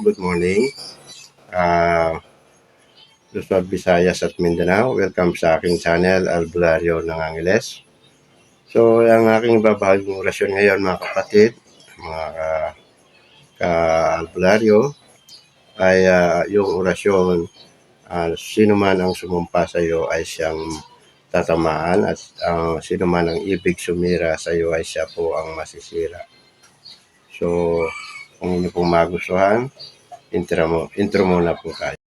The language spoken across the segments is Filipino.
good morning. Uh, Luzon, Visayas at Mindanao. Welcome sa aking channel, Albulario ng Angeles. So, ang aking babahaging orasyon ngayon mga kapatid, mga ka- ka-albularyo, ay ah, yung orasyon, ah, sino man ang sumumpa sa iyo ay siyang tatamaan at ah, sino man ang ibig sumira sa iyo ay siya po ang masisira. So, kung inyo pong magustuhan, intro, mo, intro muna po tayo.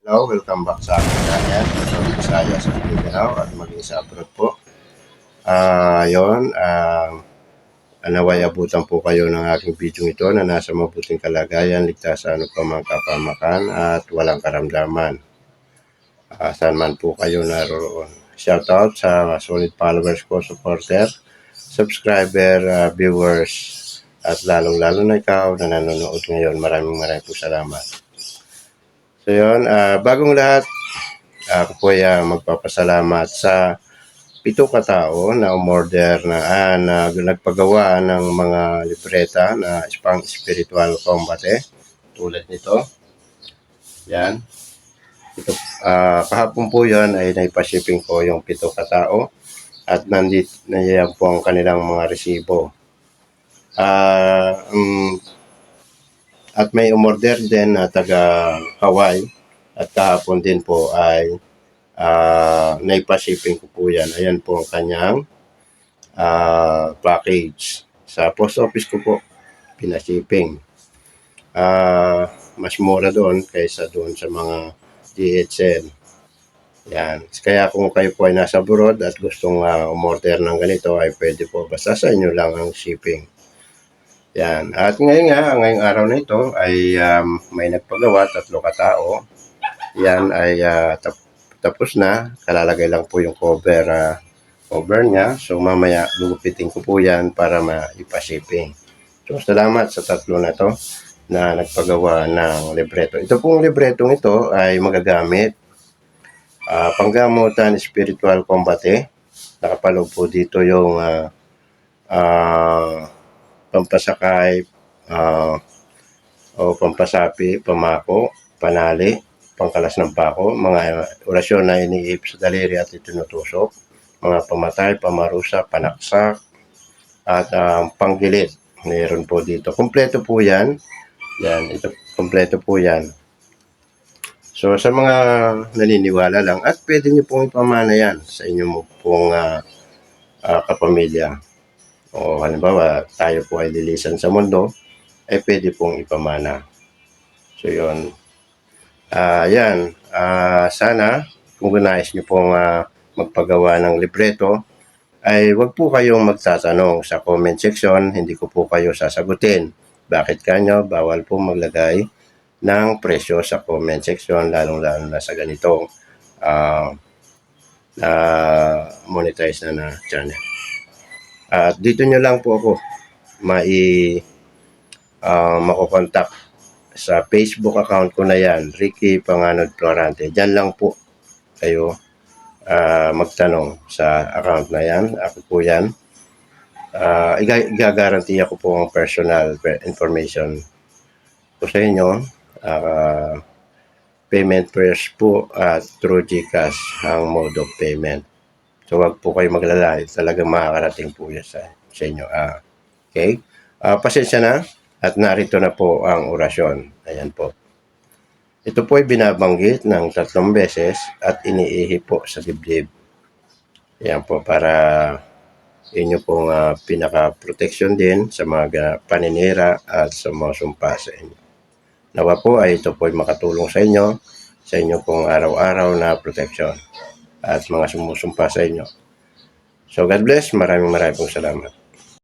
Hello, welcome back sa aking channel. So, Visayas at Mindanao at maging sa abroad po. Ah, yon, ah, naway abutan po kayo ng aking video ito na nasa mabuting kalagayan, ligtas sa ano pa mga kapamakan at walang karamdaman. Ah, saan man po kayo naroon. Shoutout sa solid followers ko, supporter, subscriber, ah, viewers, at lalong-lalo na ikaw na nanonood ngayon. Maraming maraming po salamat. So yun, ah, bagong lahat, ako po ay ah, magpapasalamat sa pito katao na umorder na, ah, na nagpagawa ng mga libreta na pang spiritual combate tulad nito. Yan. Ito, ah, kahapon po yan ay naipashipping ko yung pito katao at nandito na yan po ang kanilang mga resibo. Ah, um, at may umorder din na taga Hawaii at kahapon din po ay uh, naipashipping ko po yan. Ayan po ang kanyang ah, package. Sa post office ko po, pinashipping. Ah, mas mura doon kaysa doon sa mga DHL. Yan. Kaya kung kayo po ay nasa abroad at gustong ah, umorder ng ganito ay pwede po. Basta sa inyo lang ang shipping. Yan. At ngayon nga, ngayong araw na ito ay um, may nagpagawa, tatlo katao. Yan ay ah, tap- tapos na. Kalalagay lang po yung cover, ah, cover niya. So mamaya lugupitin ko po yan para maipa-shipping. So salamat sa tatlo na to na nagpagawa ng libreto. Ito pong libretong ito ay magagamit ah, panggamutan spiritual combate. Nakapalog po dito yung ah, ah, pampasakay, ah, o pampasapi, pamako, panali, pangkalas ng pako, mga orasyon na iniip sa daliri at itinutusok, mga pamatay, pamarusa, panaksak, at ah, panggilid. Meron po dito. Kompleto po yan. Yan, ito, kompleto po yan. So, sa mga naniniwala lang, at pwede nyo pong ipamana yan sa inyo pong ah, ah, kapamilya. O halimbawa, tayo po ay lilisan sa mundo, ay pwede pong ipamana. So, yun. Ah, yan. Ah, sana, kung nais nyo pong ah, magpagawa ng libreto, ay wag po kayong magtatanong sa comment section, hindi ko po kayo sasagutin. Bakit kanyo? Bawal po maglagay ng presyo sa comment section, lalong-lalo na sa ganitong ah, na monetize na na channel. At dito nyo lang po ako mai uh, makokontak sa Facebook account ko na yan, Ricky Panganod Florante. Diyan lang po kayo ah, magtanong sa account na yan. Ako po yan. Uh, igagarantiya ko po ang personal pe- information ko sa inyo. Ah, payment first po at through GCash ang mode of payment. So wag po kayo maglalay. Talagang makakarating po yan sa, sa inyo. Ah, okay? Ah, pasensya na at narito na po ang orasyon. Ayan po. Ito po ay binabanggit ng tatlong beses at iniihi po sa dibdib. Ayan po para inyo pong ah, pinaka-protection din sa mga ga- paninira at sa mga sumpa sa inyo. Nawa po ay ito po ay makatulong sa inyo sa inyo pong araw-araw na protection at mga sumusumpa sa inyo. So God bless. Maraming maraming pong salamat.